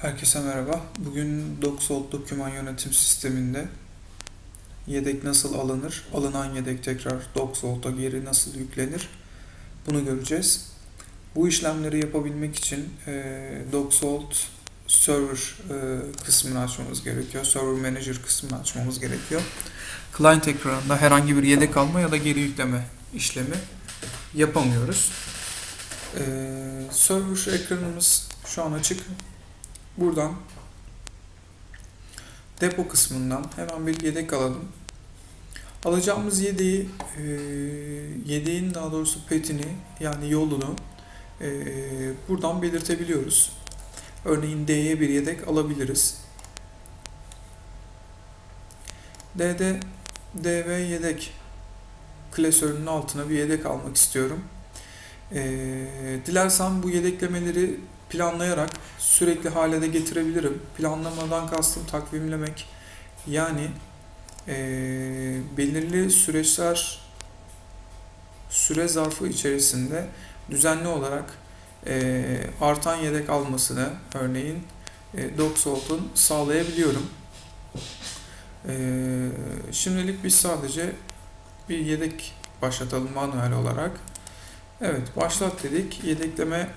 Herkese merhaba. Bugün Doxold doküman yönetim sisteminde yedek nasıl alınır, alınan yedek tekrar Doxold'a geri nasıl yüklenir bunu göreceğiz. Bu işlemleri yapabilmek için e, Doxold Server e, kısmını açmamız gerekiyor. Server Manager kısmını açmamız gerekiyor. Client ekranında herhangi bir yedek alma ya da geri yükleme işlemi yapamıyoruz. E, server ekranımız şu an açık. Buradan depo kısmından hemen bir yedek alalım. Alacağımız yedeği, e, yedeğin daha doğrusu petini yani yolunu e, buradan belirtebiliyoruz. Örneğin D'ye bir yedek alabiliriz. D'de DV yedek klasörünün altına bir yedek almak istiyorum. E, dilersem bu yedeklemeleri planlayarak sürekli hale de getirebilirim. Planlamadan kastım takvimlemek. Yani e, belirli süreçler süre zarfı içerisinde düzenli olarak e, artan yedek almasını örneğin e, Doxolt'un sağlayabiliyorum. E, şimdilik biz sadece bir yedek başlatalım manuel olarak. Evet başlat dedik. Yedekleme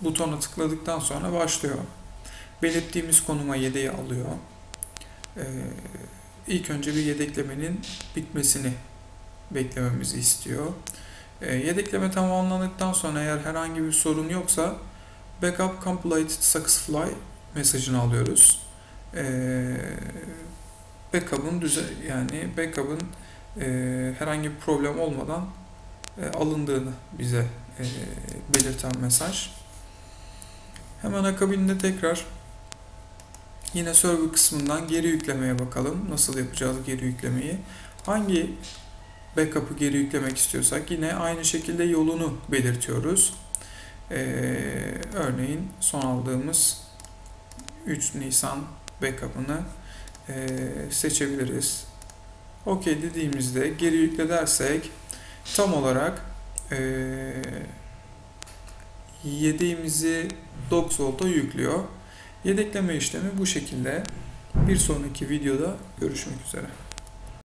butona tıkladıktan sonra başlıyor. Belirttiğimiz konuma yedeği alıyor. Ee, ilk önce bir yedeklemenin bitmesini beklememizi istiyor. Ee, yedekleme tamamlandıktan sonra eğer herhangi bir sorun yoksa backup completed successfully mesajını alıyoruz. Ee, backup'ın düze yani backup'ın e, herhangi bir problem olmadan e, alındığını bize e, belirten mesaj. Hemen akabinde tekrar yine server kısmından geri yüklemeye bakalım. Nasıl yapacağız geri yüklemeyi? Hangi backup'ı geri yüklemek istiyorsak yine aynı şekilde yolunu belirtiyoruz. Ee, örneğin son aldığımız 3 Nisan backup'ını e, seçebiliriz. OK dediğimizde geri yükle dersek tam olarak e, yedeğimizi Doxvolt'a yüklüyor. Yedekleme işlemi bu şekilde. Bir sonraki videoda görüşmek üzere.